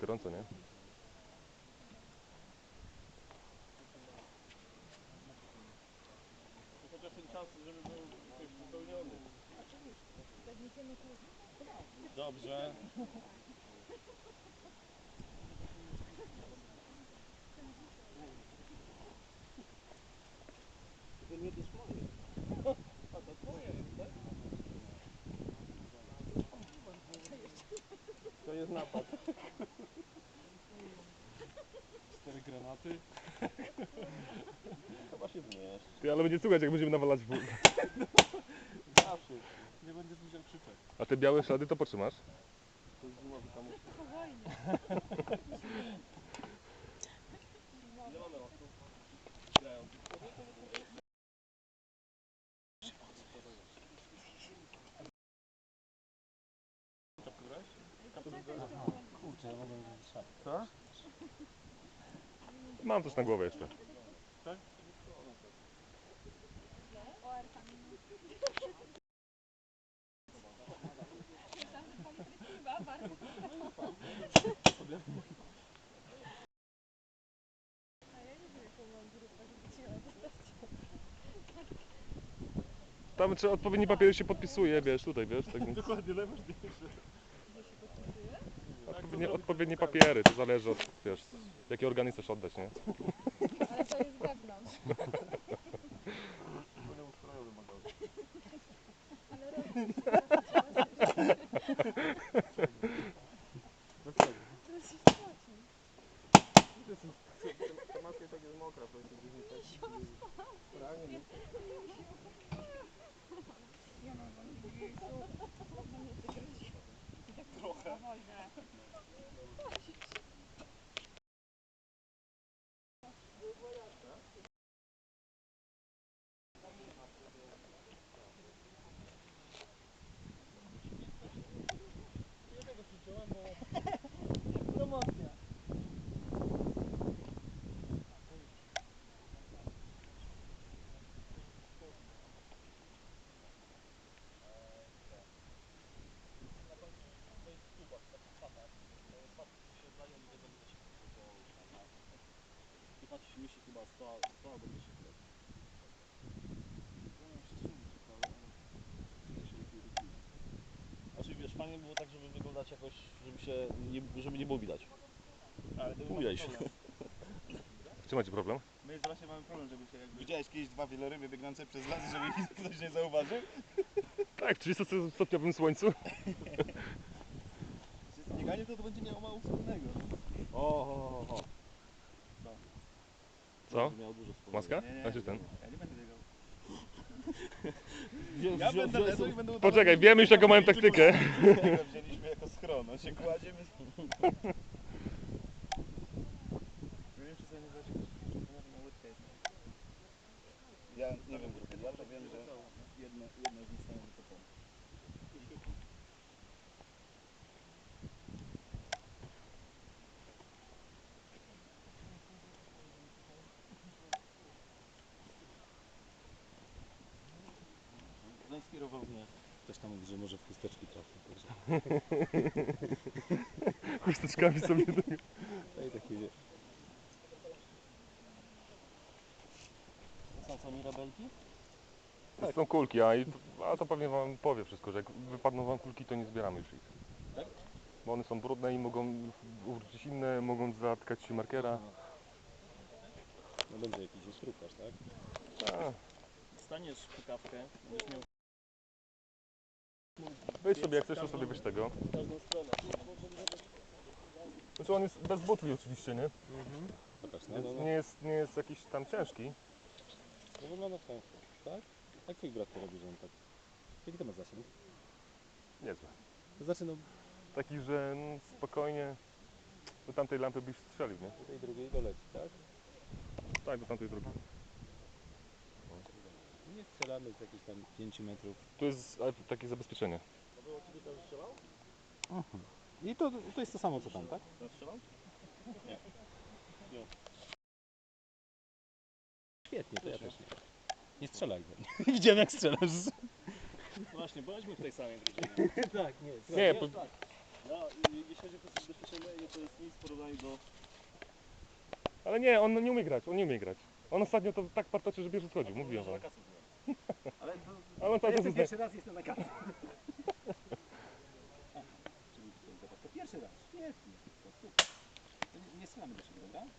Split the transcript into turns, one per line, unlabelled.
Gorąco, nie?
Chociaż ten czas, żeby był ktoś wypełniony. Dobrze.
To nie jest moje.
A to twoje jest, tak? To jest napad.
Cztery granaty.
Chyba się zmiesz.
Ty, ale będzie słuchać, jak będziemy nawalać w...
Zawsze.
Nie będziesz musiał krzyczeć.
A te białe ślady to potrzymasz?
To jest zimowy tam. Zielone osób grają. Czapkę grałeś?
Kurczę, ja mogę?
Mam coś na głowie jeszcze. Tam czy odpowiedni papier się podpisuje, wiesz, tutaj, wiesz, tak więc
Dokładnie, najważniejsze.
odpowiednie, odpowiednie papiery, to zależy od, wiesz, jaki organ chcesz oddać, nie?
Ale to jest wewnątrz. Ale robię. To jest straszne.
Ta maska i tak jest mokra, to jest gdzieś tak. Realnie nie.
Ja mam wam Jezu. Na mnie to grozi. Trochę.
Promocja. I patrz, się mieści chyba 100, 100 albo 200 kg. Znaczy wiesz, fajnie było tak, żeby wyglądać jakoś, żeby się, nie, żeby nie było widać. Ale to
Ujaj
się.
W czym macie problem?
My właśnie mamy problem, żeby się jakby...
Widziałeś kiedyś dwa wieloryby biegnące przez las, żeby ich ktoś nie zauważył?
Tak, w 30-stopniowym słońcu.
Bieganie to, to będzie miało mało wspólnego.
O, o, o, o.
Co?
Dużo wspólnego.
Maska?
Nie, nie.
Znaczy ten.
Ja nie będę biegał.
Ja będę leżał i będę udawał,
Poczekaj, wiemy już jaką mają taktykę.
wzięliśmy jako schron. On się kładzie, my...
Nie wiem, czy sobie nie zdać. Może na łydkę jest.
Ja nie wiem drugie, ja to wiem, że jedno, jedno z nich stało wycofane.
Zainspirował mnie.
Ktoś tam mówi, że może w chusteczki trafi. Także
Chusteczkami sobie tego.
tutaj takie wie.
To są co, mirabelki?
To są kulki, a, i, a to pewnie wam powie wszystko, że jak wypadną wam kulki, to nie zbieramy już ich.
Tak?
Bo one są brudne i mogą uwrócić inne, mogą zatkać się markera.
No będzie jakiś instruktaż, tak?
A,
Staniesz pukawkę, będziesz miał
weź sobie, jak chcesz, to sobie weź tego. Znaczy on jest bez butli oczywiście, nie?
No,
Więc
no, no.
nie jest, nie jest jakiś tam ciężki.
No wygląda tak? Jak twój brat to robi, że on tak... Jaki to ma zasięg?
Niezły.
To znaczy, no,
Taki, że no, spokojnie do tamtej lampy byś strzelił, nie?
do tej drugiej doleci, tak?
Tak, do tamtej drugiej.
Nie strzelamy z jakichś tam 5 metrów.
Tu jest takie zabezpieczenie.
I to, to jest to samo co tam, tak?
Strzelam?
Świetnie, to ja też nie. Nie strzelaj go. Widziałem jak strzelasz.
No właśnie, bądźmy w tej samej drużynie.
tak, nie.
Nie,
Wiesz,
po,
tak. No, i- jeśli chodzi o bezpiecznej ale to jest nic w porównaniu do...
Ale nie, on nie umie grać, on nie umie grać. On ostatnio to tak partoczy, że bierze schodził, mówiłem wam.
Ale to...
Ale on cały czas jest...
pierwszy raz jestem na kasę. świetnie. Nie, nie strzelamy do siebie, prawda?